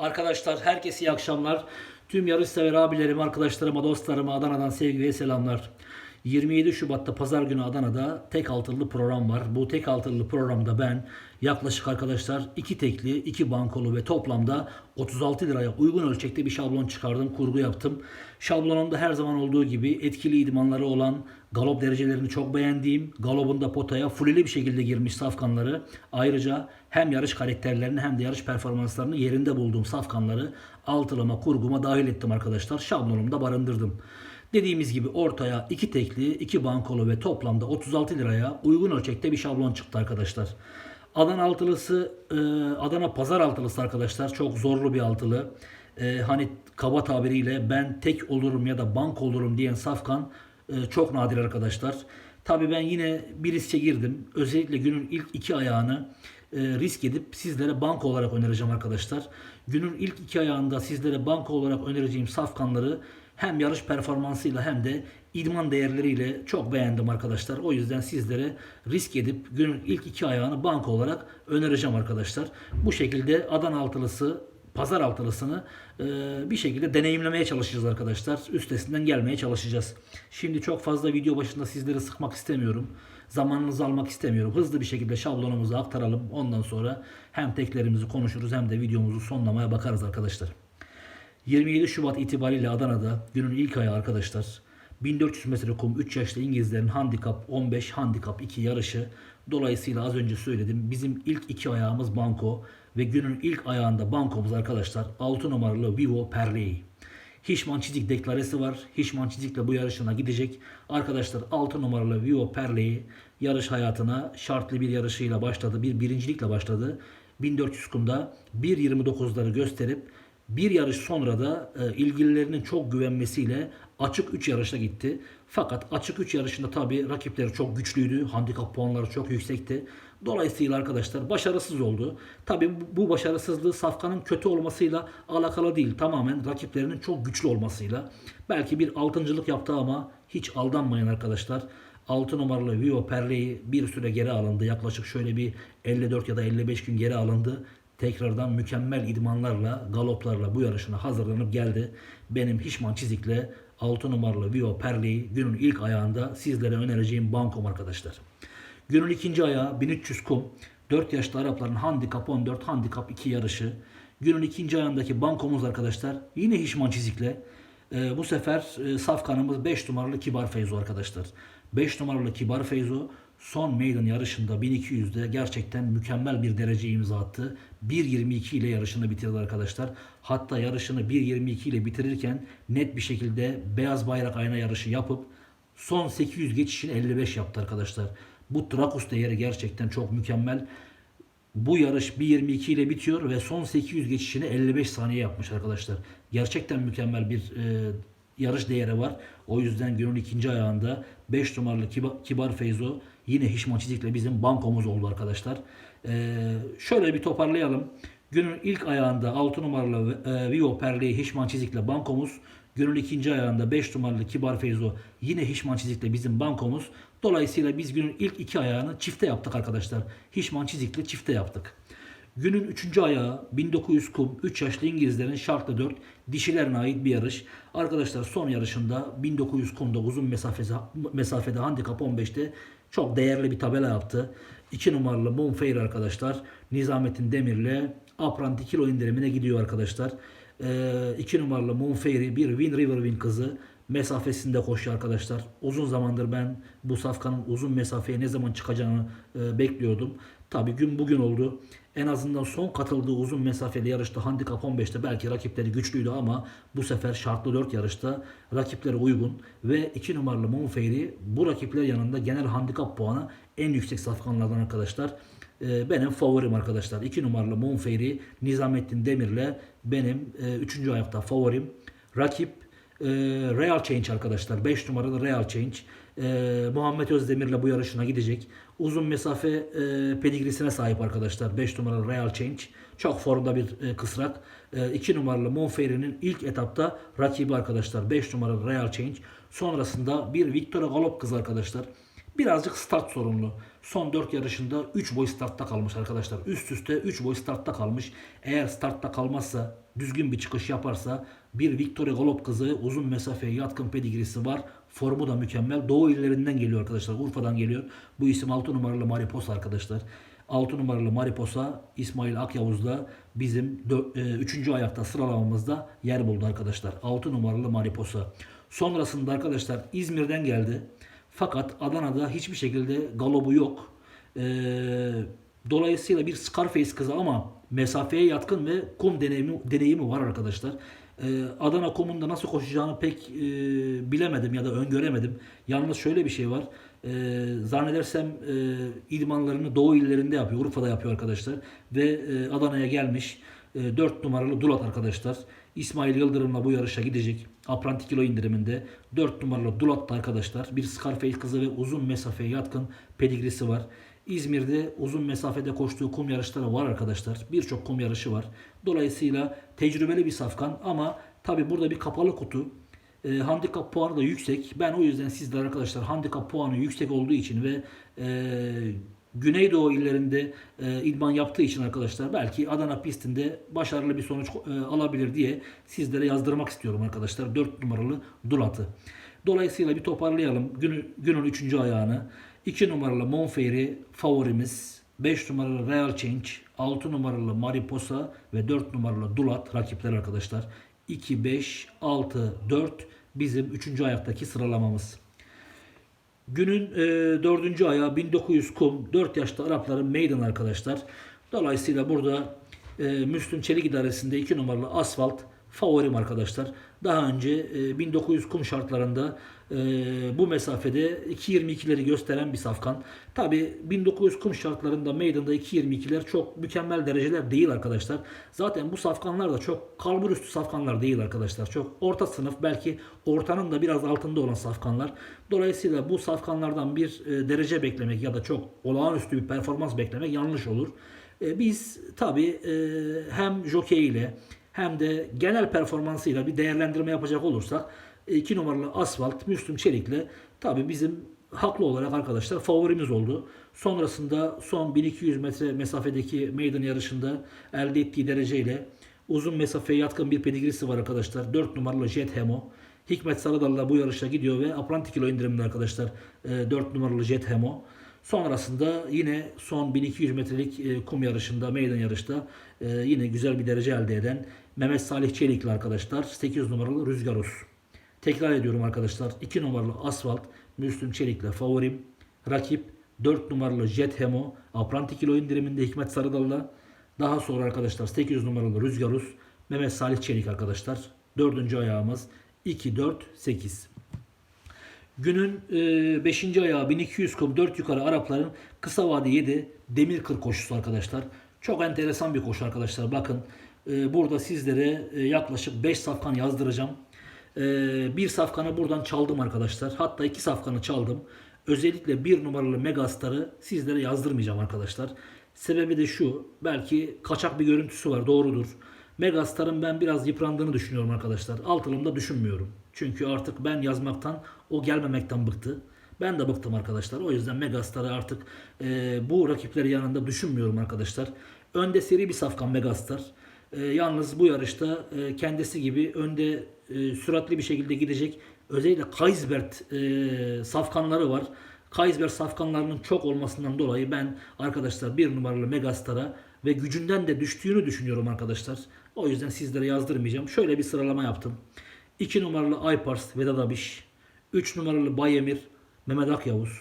Arkadaşlar herkese iyi akşamlar. Tüm yarışsever abilerim, arkadaşlarıma, dostlarıma Adana'dan sevgi ve selamlar. 27 Şubat'ta pazar günü Adana'da tek altılı program var. Bu tek altılı programda ben yaklaşık arkadaşlar iki tekli, iki bankolu ve toplamda 36 liraya uygun ölçekte bir şablon çıkardım, kurgu yaptım. Şablonumda her zaman olduğu gibi etkili idmanları olan galop derecelerini çok beğendiğim, galopunda potaya fuleli bir şekilde girmiş safkanları. Ayrıca hem yarış karakterlerini hem de yarış performanslarını yerinde bulduğum safkanları altılama kurguma dahil ettim arkadaşlar. Şablonumda barındırdım. Dediğimiz gibi ortaya iki tekli, iki bankolu ve toplamda 36 liraya uygun ölçekte bir şablon çıktı arkadaşlar. Adana altılısı, e, Adana pazar altılısı arkadaşlar çok zorlu bir altılı. E, hani kaba tabiriyle ben tek olurum ya da bank olurum diyen safkan e, çok nadir arkadaşlar. Tabi ben yine bir riske girdim. Özellikle günün ilk iki ayağını risk edip sizlere banka olarak önereceğim arkadaşlar. Günün ilk iki ayağında sizlere banka olarak önereceğim safkanları hem yarış performansıyla hem de idman değerleriyle çok beğendim arkadaşlar. O yüzden sizlere risk edip günün ilk iki ayağını banka olarak önereceğim arkadaşlar. Bu şekilde Adana altılısı pazar altılısını e, bir şekilde deneyimlemeye çalışacağız arkadaşlar. Üstesinden gelmeye çalışacağız. Şimdi çok fazla video başında sizleri sıkmak istemiyorum. Zamanınızı almak istemiyorum. Hızlı bir şekilde şablonumuzu aktaralım. Ondan sonra hem teklerimizi konuşuruz hem de videomuzu sonlamaya bakarız arkadaşlar. 27 Şubat itibariyle Adana'da günün ilk ayağı arkadaşlar. 1400 metre kum 3 yaşlı İngilizlerin handikap 15, handikap 2 yarışı. Dolayısıyla az önce söyledim. Bizim ilk iki ayağımız banko ve günün ilk ayağında bankomuz arkadaşlar 6 numaralı Vivo Perley. Hişman Çizik deklaresi var. Hişman Çizik'le bu yarışına gidecek. Arkadaşlar 6 numaralı Vivo Perley yarış hayatına şartlı bir yarışıyla başladı. Bir birincilikle başladı. 1400 kumda 1.29'ları gösterip bir yarış sonra da e, ilgililerinin çok güvenmesiyle açık 3 yarışta gitti. Fakat açık 3 yarışında tabi rakipleri çok güçlüydü. Handikap puanları çok yüksekti. Dolayısıyla arkadaşlar başarısız oldu. Tabi bu başarısızlığı Safkan'ın kötü olmasıyla alakalı değil. Tamamen rakiplerinin çok güçlü olmasıyla. Belki bir altıncılık yaptı ama hiç aldanmayın arkadaşlar. 6 numaralı Vio Perley bir süre geri alındı. Yaklaşık şöyle bir 54 ya da 55 gün geri alındı tekrardan mükemmel idmanlarla, galoplarla bu yarışına hazırlanıp geldi. Benim Hişman Çizik'le 6 numaralı Vio Perli günün ilk ayağında sizlere önereceğim bankom arkadaşlar. Günün ikinci ayağı 1300 kum. 4 yaşlı Arapların handikap 14, handikap 2 yarışı. Günün ikinci ayağındaki bankomuz arkadaşlar yine Hişman Çizik'le. Ee, bu sefer e, safkanımız 5 numaralı Kibar Feyzo arkadaşlar. 5 numaralı Kibar Feyzo son meydan yarışında 1200'de gerçekten mükemmel bir derece imza attı. 1.22 ile yarışını bitirdi arkadaşlar. Hatta yarışını 1.22 ile bitirirken net bir şekilde beyaz bayrak ayna yarışı yapıp son 800 geçişini 55 yaptı arkadaşlar. Bu Trakus değeri gerçekten çok mükemmel. Bu yarış 1.22 ile bitiyor ve son 800 geçişini 55 saniye yapmış arkadaşlar. Gerçekten mükemmel bir e, yarış değeri var. O yüzden günün ikinci ayağında 5 numaralı Kibar, Kibar Feyzo yine Hişman Çizik'le bizim bankomuz oldu arkadaşlar. Ee, şöyle bir toparlayalım. Günün ilk ayağında 6 numaralı e, Vio Perli Hişman Çizik'le bankomuz. Günün ikinci ayağında 5 numaralı Kibar Feyzo yine Hişman Çizik'le bizim bankomuz. Dolayısıyla biz günün ilk iki ayağını çifte yaptık arkadaşlar. Hişman Çizik'le çifte yaptık. Günün 3. ayağı 1900 kum 3 yaşlı İngilizlerin şartlı 4 dişilerine ait bir yarış. Arkadaşlar son yarışında 1900 kumda uzun mesafesi, mesafede handikap 15'te çok değerli bir tabela yaptı. 2 numaralı Moonfair arkadaşlar Nizamettin Demir'le Apranti kilo indirimine gidiyor arkadaşlar. 2 ee, numaralı Moonfair'i bir Win River Win kızı mesafesinde koşuyor arkadaşlar. Uzun zamandır ben bu safkanın uzun mesafeye ne zaman çıkacağını e, bekliyordum. Tabi gün bugün oldu. En azından son katıldığı uzun mesafeli yarışta handikap 15'te belki rakipleri güçlüydü ama bu sefer şartlı 4 yarışta rakiplere uygun ve 2 numaralı Monfeyri bu rakipler yanında genel handikap puanı en yüksek safkanlardan arkadaşlar. Ee, benim favorim arkadaşlar. 2 numaralı Monfeyri Nizamettin Demir'le benim 3. E, ayakta favorim. Rakip e, Real Change arkadaşlar. 5 numaralı Real Change. E, Muhammed Özdemir'le bu yarışına gidecek. Uzun mesafe e, pedigrisine sahip arkadaşlar. 5 numaralı Real Change. Çok formda bir e, kısrak. 2 e, numaralı Monferi'nin ilk etapta rakibi arkadaşlar. 5 numaralı Real Change. Sonrasında bir Victoria Galop kız arkadaşlar. Birazcık start sorunlu. Son 4 yarışında 3 boy startta kalmış arkadaşlar. Üst üste 3 boy startta kalmış. Eğer startta kalmazsa, düzgün bir çıkış yaparsa bir Victoria Galop kızı uzun mesafeye yatkın pedigrisi var. Formu da mükemmel. Doğu illerinden geliyor arkadaşlar. Urfa'dan geliyor. Bu isim 6 numaralı Mariposa arkadaşlar. 6 numaralı Mariposa İsmail Akyavuz'da bizim 3. ayakta sıralamamızda yer buldu arkadaşlar. 6 numaralı Mariposa. Sonrasında arkadaşlar İzmir'den geldi. Fakat Adana'da hiçbir şekilde galobu yok. Ee, dolayısıyla bir Scarface kızı ama mesafeye yatkın ve kum deneyimi, deneyimi var arkadaşlar. Ee, Adana kumunda nasıl koşacağını pek e, bilemedim ya da öngöremedim. Yalnız şöyle bir şey var. Ee, zannedersem e, idmanlarını Doğu illerinde yapıyor. Urfa'da yapıyor arkadaşlar. Ve e, Adana'ya gelmiş. E, 4 numaralı Dulat arkadaşlar. İsmail Yıldırım'la bu yarışa gidecek. Apranti kilo indiriminde 4 numaralı Dulat'ta arkadaşlar. Bir Scarface kızı ve uzun mesafeye yatkın pedigrisi var. İzmir'de uzun mesafede koştuğu kum yarışları var arkadaşlar. Birçok kum yarışı var. Dolayısıyla tecrübeli bir safkan ama tabi burada bir kapalı kutu. E, handikap puanı da yüksek. Ben o yüzden sizler arkadaşlar handikap puanı yüksek olduğu için ve e, Güneydoğu illerinde e, idman yaptığı için arkadaşlar belki Adana pistinde başarılı bir sonuç e, alabilir diye sizlere yazdırmak istiyorum arkadaşlar. 4 numaralı Dulat'ı. Dolayısıyla bir toparlayalım günü, günün 3. ayağını. 2 numaralı Monfeyri favorimiz. 5 numaralı Real Change, 6 numaralı Mariposa ve 4 numaralı Dulat rakipler arkadaşlar. 2, 5, 6, 4 bizim 3. ayaktaki sıralamamız. Günün e, dördüncü ayağı 1900 kum 4 yaşta Arapların meydan arkadaşlar. Dolayısıyla burada e, Müslüm Çelik idaresinde 2 numaralı asfalt favorim arkadaşlar. Daha önce e, 1900 kum şartlarında e, bu mesafede 2.22'leri gösteren bir safkan. Tabi 1900 kum şartlarında meydanda 2.22'ler çok mükemmel dereceler değil arkadaşlar. Zaten bu safkanlar da çok kalbur üstü safkanlar değil arkadaşlar. Çok orta sınıf belki ortanın da biraz altında olan safkanlar. Dolayısıyla bu safkanlardan bir e, derece beklemek ya da çok olağanüstü bir performans beklemek yanlış olur. E, biz tabi e, hem jockey ile hem de genel performansıyla bir değerlendirme yapacak olursak 2 numaralı asfalt Müslüm Çelik'le tabi bizim haklı olarak arkadaşlar favorimiz oldu. Sonrasında son 1200 metre mesafedeki meydan yarışında elde ettiği dereceyle uzun mesafeye yatkın bir pedigrisi var arkadaşlar. 4 numaralı Jet Hemo. Hikmet Sarıdal'la bu yarışa gidiyor ve apranti kilo indirimli arkadaşlar 4 numaralı Jet Hemo. Sonrasında yine son 1200 metrelik e, kum yarışında, meydan yarışta e, yine güzel bir derece elde eden Mehmet Salih Çelikli arkadaşlar 8 numaralı Rüzgarus. Tekrar ediyorum arkadaşlar 2 numaralı Asfalt Müslüm Çelik'le favorim. Rakip 4 numaralı Jet Hemo Apranti kilo indiriminde Hikmet Sarıdal'la. Daha sonra arkadaşlar 8 numaralı Rüzgarus Mehmet Salih Çelik arkadaşlar. Dördüncü ayağımız 2, 4, 8. Günün 5. E, ayağı 1200 kum 4 yukarı Arapların kısa vade 7 demir kır koşusu arkadaşlar. Çok enteresan bir koşu arkadaşlar. Bakın e, burada sizlere e, yaklaşık 5 safkan yazdıracağım. Bir safkanı buradan çaldım arkadaşlar. Hatta iki safkanı çaldım. Özellikle bir numaralı Megastar'ı sizlere yazdırmayacağım arkadaşlar. Sebebi de şu. Belki kaçak bir görüntüsü var. Doğrudur. Megastar'ın ben biraz yıprandığını düşünüyorum arkadaşlar. Altılımda düşünmüyorum. Çünkü artık ben yazmaktan, o gelmemekten bıktı. Ben de bıktım arkadaşlar. O yüzden Megastar'ı artık e, bu rakipleri yanında düşünmüyorum arkadaşlar. Önde seri bir safkan Megastar. E, yalnız bu yarışta e, kendisi gibi önde e, süratli bir şekilde gidecek. Özellikle Kaisbert e, safkanları var. Kaisbert safkanlarının çok olmasından dolayı ben arkadaşlar bir numaralı Megastar'a ve gücünden de düştüğünü düşünüyorum arkadaşlar. O yüzden sizlere yazdırmayacağım. Şöyle bir sıralama yaptım. 2 numaralı Aypars Vedat Abiş. 3 numaralı Bayemir Mehmet Akyavuz.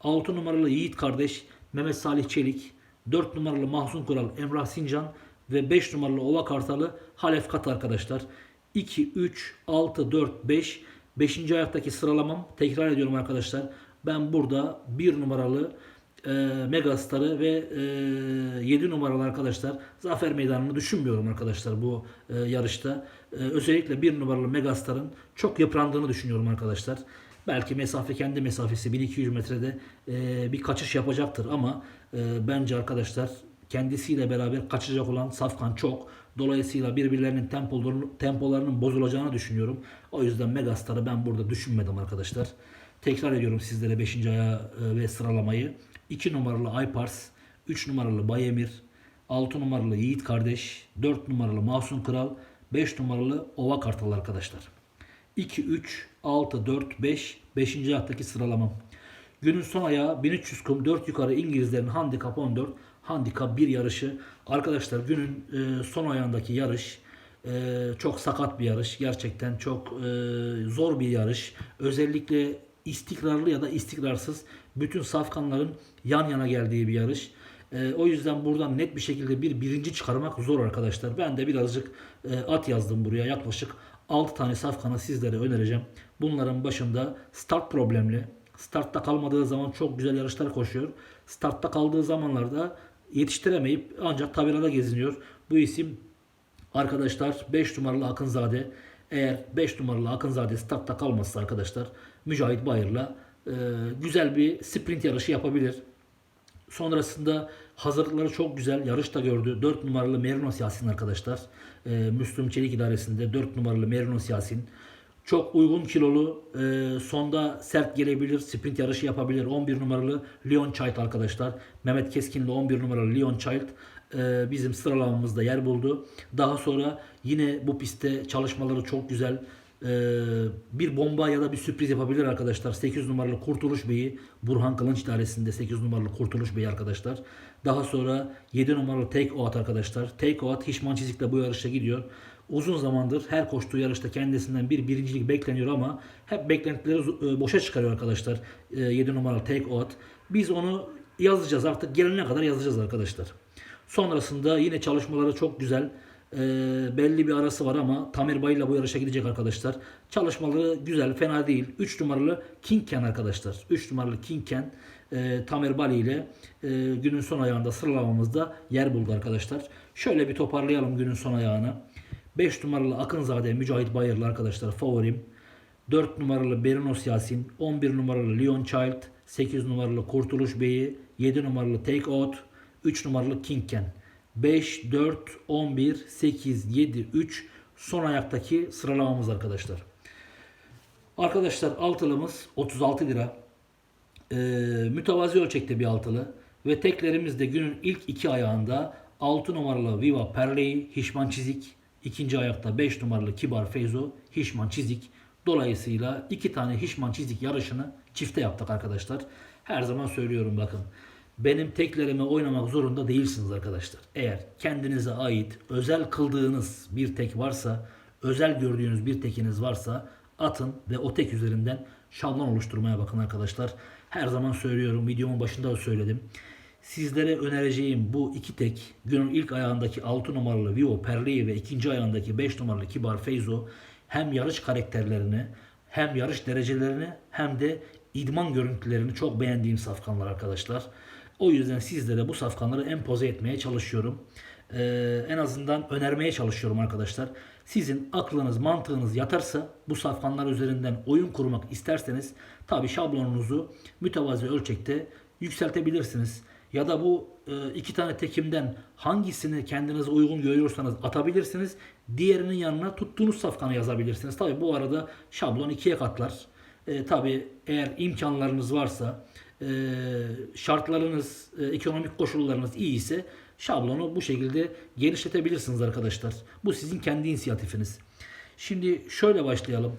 6 numaralı Yiğit kardeş Mehmet Salih Çelik. 4 numaralı Mahsun Kural Emrah Sincan. Ve 5 numaralı Ova Kartalı Halef Kat arkadaşlar. 2, 3, 6, 4, 5. 5. ayaktaki sıralamam tekrar ediyorum arkadaşlar. Ben burada 1 numaralı e, Megastar'ı ve e, 7 numaralı arkadaşlar zafer meydanını düşünmüyorum arkadaşlar bu e, yarışta. E, özellikle 1 numaralı Megastar'ın çok yıprandığını düşünüyorum arkadaşlar. Belki mesafe kendi mesafesi 1200 metrede e, bir kaçış yapacaktır ama e, bence arkadaşlar kendisiyle beraber kaçacak olan Safkan çok. Dolayısıyla birbirlerinin tempolarının, tempolarının bozulacağını düşünüyorum. O yüzden Megastar'ı ben burada düşünmedim arkadaşlar. Tekrar ediyorum sizlere 5. ayağı e, ve sıralamayı. 2 numaralı Aypars, 3 numaralı Bayemir, 6 numaralı Yiğit Kardeş, 4 numaralı Mahsun Kral, 5 numaralı Ova Kartal arkadaşlar. 2, 3, 6, 4, 5, 5. ayaktaki sıralamam. Günün son ayağı 1300 kum 4 yukarı İngilizlerin handikap 14, handikap 1 yarışı. Arkadaşlar günün e, son ayağındaki yarış e, çok sakat bir yarış. Gerçekten çok e, zor bir yarış. Özellikle istikrarlı ya da istikrarsız bütün safkanların yan yana geldiği bir yarış. E, o yüzden buradan net bir şekilde bir birinci çıkarmak zor arkadaşlar. Ben de birazcık e, at yazdım buraya. Yaklaşık 6 tane safkanı sizlere önereceğim. Bunların başında start problemli. Startta kalmadığı zaman çok güzel yarışlar koşuyor. Startta kaldığı zamanlarda yetiştiremeyip ancak tabelada geziniyor. Bu isim arkadaşlar 5 numaralı Akınzade. Eğer 5 numaralı Akınzade startta kalmazsa arkadaşlar Mücahit Bayır'la e, güzel bir sprint yarışı yapabilir. Sonrasında hazırlıkları çok güzel. Yarış da gördü. 4 numaralı Merinos Yasin arkadaşlar. Ee, Müslüm Çelik idaresinde 4 numaralı Merinos Yasin. Çok uygun kilolu. e, sonda sert gelebilir. Sprint yarışı yapabilir. 11 numaralı Leon Child arkadaşlar. Mehmet Keskin'le 11 numaralı Leon Child e, bizim sıralamamızda yer buldu. Daha sonra yine bu pistte çalışmaları çok güzel. Ee, bir bomba ya da bir sürpriz yapabilir arkadaşlar. 8 numaralı Kurtuluş Bey'i Burhan Kılınç idaresinde 8 numaralı Kurtuluş Bey arkadaşlar. Daha sonra 7 numaralı Take Out arkadaşlar. Take Out Hişman Çizik'le bu yarışta gidiyor. Uzun zamandır her koştuğu yarışta kendisinden bir birincilik bekleniyor ama hep beklentileri e, boşa çıkarıyor arkadaşlar. 7 numaralı Take Out. Biz onu yazacağız artık gelene kadar yazacağız arkadaşlar. Sonrasında yine çalışmaları çok güzel. Ee, belli bir arası var ama Tamer Bay ile bu yarışa gidecek arkadaşlar. Çalışmaları güzel, fena değil. 3 numaralı King Ken arkadaşlar. 3 numaralı King Ken e, Tamer Bali ile e, günün son ayağında sıralamamızda yer buldu arkadaşlar. Şöyle bir toparlayalım günün son ayağını. 5 numaralı Akınzade Mücahit Bayırlı arkadaşlar favorim. 4 numaralı Berinos Yasin, 11 numaralı Leon Child, 8 numaralı Kurtuluş Bey'i, 7 numaralı Take Out, 3 numaralı King Ken. 5, 4, 11, 8, 7, 3 son ayaktaki sıralamamız arkadaşlar. Arkadaşlar altılımız 36 lira. Ee, mütevazi ölçekte bir altılı. Ve teklerimiz de günün ilk iki ayağında 6 numaralı Viva Perley, Hişman Çizik. ikinci ayakta 5 numaralı Kibar Feyzo, Hişman Çizik. Dolayısıyla iki tane Hişman Çizik yarışını çifte yaptık arkadaşlar. Her zaman söylüyorum bakın. Benim teklerime oynamak zorunda değilsiniz arkadaşlar. Eğer kendinize ait özel kıldığınız bir tek varsa, özel gördüğünüz bir tekiniz varsa atın ve o tek üzerinden şablon oluşturmaya bakın arkadaşlar. Her zaman söylüyorum, videomun başında da söyledim. Sizlere önereceğim bu iki tek günün ilk ayağındaki 6 numaralı Vivo Perliye ve ikinci ayağındaki 5 numaralı Kibar Feyzo hem yarış karakterlerini hem yarış derecelerini hem de idman görüntülerini çok beğendiğim safkanlar arkadaşlar. O yüzden sizlere bu safkanları empoze etmeye çalışıyorum. Ee, en azından önermeye çalışıyorum arkadaşlar. Sizin aklınız, mantığınız yatarsa bu safkanlar üzerinden oyun kurmak isterseniz tabi şablonunuzu mütevazi ölçekte yükseltebilirsiniz. Ya da bu e, iki tane tekimden hangisini kendinize uygun görüyorsanız atabilirsiniz. Diğerinin yanına tuttuğunuz safkanı yazabilirsiniz. Tabi bu arada şablon ikiye katlar. E, tabi eğer imkanlarınız varsa e, şartlarınız, e, ekonomik koşullarınız iyi ise şablonu bu şekilde genişletebilirsiniz arkadaşlar. Bu sizin kendi inisiyatifiniz. Şimdi şöyle başlayalım.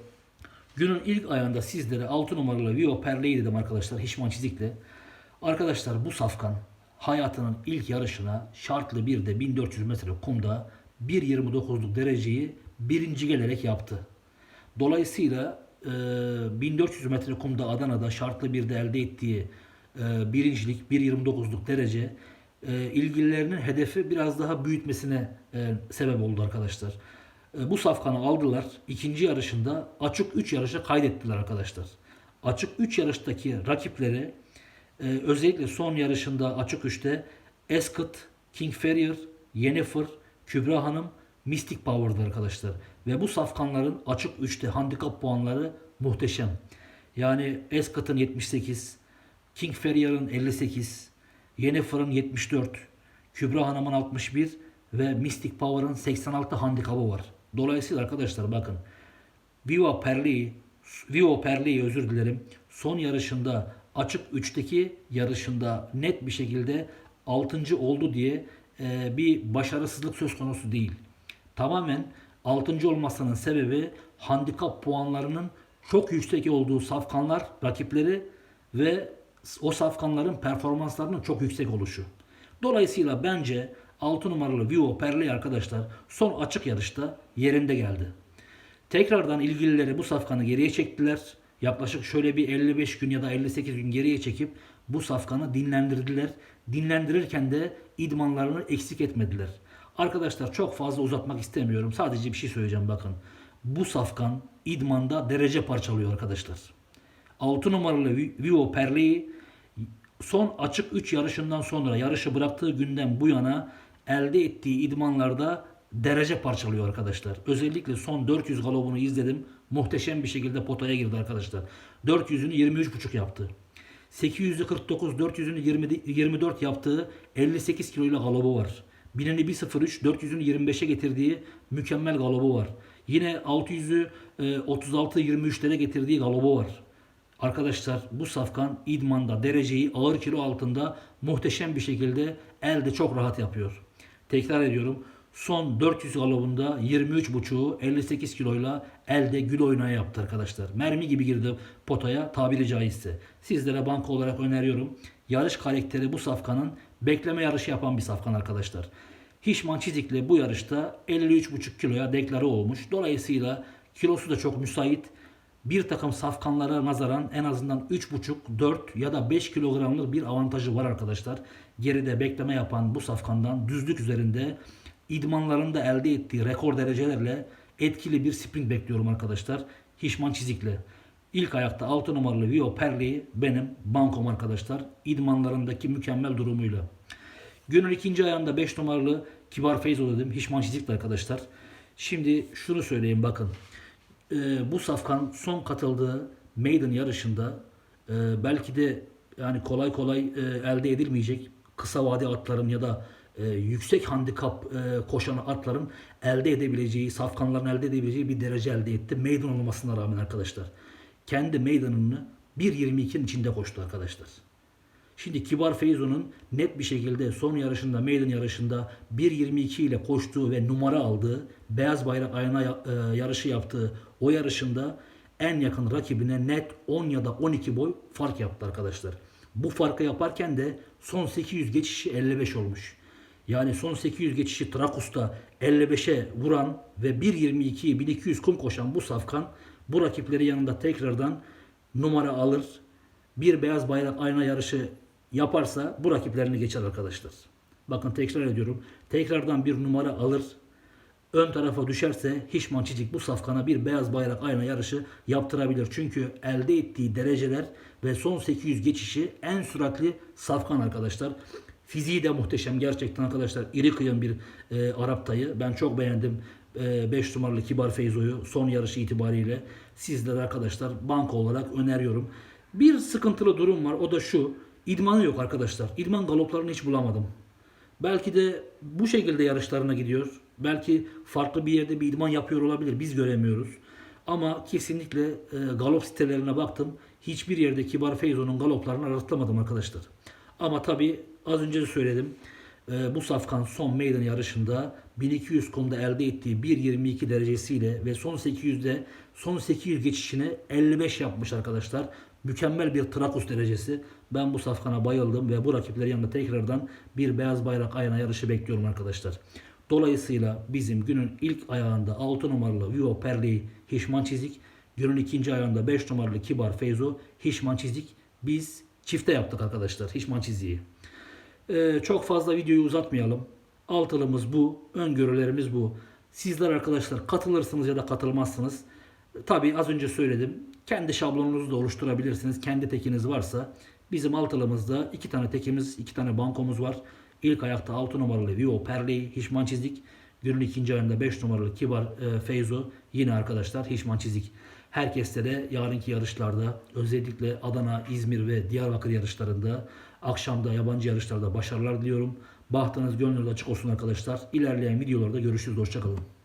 Günün ilk ayında sizlere 6 numaralı Vio Perle'yi dedim arkadaşlar Hişman Çizik'le. Arkadaşlar bu safkan hayatının ilk yarışına şartlı bir de 1400 metre kumda 1.29'luk dereceyi birinci gelerek yaptı. Dolayısıyla 1400 metre kumda Adana'da şartlı bir de elde ettiği e, birincilik 1.29'luk derece e, ilgililerinin hedefi biraz daha büyütmesine e, sebep oldu arkadaşlar. Bu safkanı aldılar. İkinci yarışında açık 3 yarışa kaydettiler arkadaşlar. Açık 3 yarıştaki rakipleri özellikle son yarışında açık 3'te Escott, King Ferrier, Yennefer, Kübra Hanım, Mystic Power'dı arkadaşlar. Ve bu safkanların açık 3'te handikap puanları muhteşem. Yani Escott'ın 78, King Ferrier'ın 58, Yennefer'ın 74, Kübra Hanım'ın 61 ve Mystic Power'ın 86 handikabı var. Dolayısıyla arkadaşlar bakın Viva Perli Vivo Perli'yi özür dilerim. Son yarışında açık 3'teki yarışında net bir şekilde 6. oldu diye e, bir başarısızlık söz konusu değil. Tamamen 6. olmasının sebebi handikap puanlarının çok yüksek olduğu safkanlar, rakipleri ve o safkanların performanslarının çok yüksek oluşu. Dolayısıyla bence 6 numaralı Vivo Perli arkadaşlar son açık yarışta yerinde geldi. Tekrardan ilgilileri bu safkanı geriye çektiler. Yaklaşık şöyle bir 55 gün ya da 58 gün geriye çekip bu safkanı dinlendirdiler. Dinlendirirken de idmanlarını eksik etmediler. Arkadaşlar çok fazla uzatmak istemiyorum. Sadece bir şey söyleyeceğim bakın. Bu safkan idmanda derece parçalıyor arkadaşlar. 6 numaralı Vi- Vivo Perli'yi son açık 3 yarışından sonra yarışı bıraktığı günden bu yana elde ettiği idmanlarda derece parçalıyor arkadaşlar. Özellikle son 400 galobunu izledim. Muhteşem bir şekilde potaya girdi arkadaşlar. 400'ünü 23,5 yaptı. 849 400'ünü 20 24 yaptığı 58 kiloyla galobu var. 1000'ini 1.03 400'ünü 25'e getirdiği mükemmel galobu var. Yine 600'ü e, 36 23'lere getirdiği galobu var. Arkadaşlar bu safkan idmanda dereceyi ağır kilo altında muhteşem bir şekilde elde çok rahat yapıyor. Tekrar ediyorum. Son 400 galobunda 23.5'u 58 kiloyla elde gül oynağı yaptı arkadaşlar. Mermi gibi girdi potaya tabiri caizse. Sizlere banka olarak öneriyorum. Yarış karakteri bu safkanın bekleme yarışı yapan bir safkan arkadaşlar. Hişman Çizik'le bu yarışta 53.5 kiloya deklare olmuş. Dolayısıyla kilosu da çok müsait bir takım safkanlara nazaran en azından 3,5, 4 ya da 5 kilogramlık bir avantajı var arkadaşlar. Geride bekleme yapan bu safkandan düzlük üzerinde idmanlarında elde ettiği rekor derecelerle etkili bir sprint bekliyorum arkadaşlar. Hişman Çizik'le. İlk ayakta 6 numaralı Vio Perli benim bankom arkadaşlar. İdmanlarındaki mükemmel durumuyla. Günün ikinci ayağında 5 numaralı Kibar Feyzo dedim. Hişman Çizik'le arkadaşlar. Şimdi şunu söyleyeyim bakın. Ee, bu safkan son katıldığı maiden yarışında e, belki de yani kolay kolay e, elde edilmeyecek kısa vade atların ya da e, yüksek handikap e, koşan atların elde edebileceği, safkanların elde edebileceği bir derece elde etti. Maiden olmasına rağmen arkadaşlar. Kendi meydanını 1.22'nin içinde koştu arkadaşlar. Şimdi Kibar Feyzo'nun net bir şekilde son yarışında, maiden yarışında 1.22 ile koştuğu ve numara aldığı, beyaz bayrak ayna e, yarışı yaptığı o yarışında en yakın rakibine net 10 ya da 12 boy fark yaptı arkadaşlar. Bu farkı yaparken de son 800 geçişi 55 olmuş. Yani son 800 geçişi Trakus'ta 55'e vuran ve 1.22'yi 1200 kum koşan bu safkan bu rakipleri yanında tekrardan numara alır. Bir beyaz bayrak ayna yarışı yaparsa bu rakiplerini geçer arkadaşlar. Bakın tekrar ediyorum. Tekrardan bir numara alır. Ön tarafa düşerse Hişman Çiçik bu safkana bir beyaz bayrak ayna yarışı yaptırabilir. Çünkü elde ettiği dereceler ve son 800 geçişi en süratli safkan arkadaşlar. Fiziği de muhteşem gerçekten arkadaşlar. İri kıyım bir e, Arap tayı. Ben çok beğendim 5 numaralı Kibar Feyzo'yu son yarışı itibariyle. Sizlere arkadaşlar banka olarak öneriyorum. Bir sıkıntılı durum var. O da şu. İdmanı yok arkadaşlar. İdman galoplarını hiç bulamadım. Belki de bu şekilde yarışlarına gidiyor. Belki farklı bir yerde bir idman yapıyor olabilir. Biz göremiyoruz. Ama kesinlikle e, galop sitelerine baktım. Hiçbir yerde Kibar Feyzo'nun galoplarını rastlamadım arkadaşlar. Ama tabi az önce de söyledim. E, bu safkan son meydan yarışında 1200 konuda elde ettiği 1.22 derecesiyle ve son 800'de son 800 geçişini 55 yapmış arkadaşlar. Mükemmel bir Trakus derecesi. Ben bu safkana bayıldım ve bu rakipler yanında tekrardan bir beyaz bayrak ayna yarışı bekliyorum arkadaşlar. Dolayısıyla bizim günün ilk ayağında 6 numaralı Vivo Perli Hişman Çizik, günün ikinci ayağında 5 numaralı Kibar Feyzo Hişman Çizik biz çifte yaptık arkadaşlar Hişman Çizik'i. Ee, çok fazla videoyu uzatmayalım. Altılımız bu, öngörülerimiz bu. Sizler arkadaşlar katılırsınız ya da katılmazsınız. Tabi az önce söyledim. Kendi şablonunuzu da oluşturabilirsiniz. Kendi tekiniz varsa. Bizim altılımızda iki tane tekimiz, iki tane bankomuz var. İlk ayakta 6 numaralı Vivo Perli Hişman çizdik. Günün ikinci ayında 5 numaralı Kibar e, Feyzo. Yine arkadaşlar Hişman çizik. Herkeste de yarınki yarışlarda özellikle Adana, İzmir ve Diyarbakır yarışlarında akşamda yabancı yarışlarda başarılar diliyorum. Bahtınız gönlünüz açık olsun arkadaşlar. İlerleyen videolarda görüşürüz. Hoşçakalın.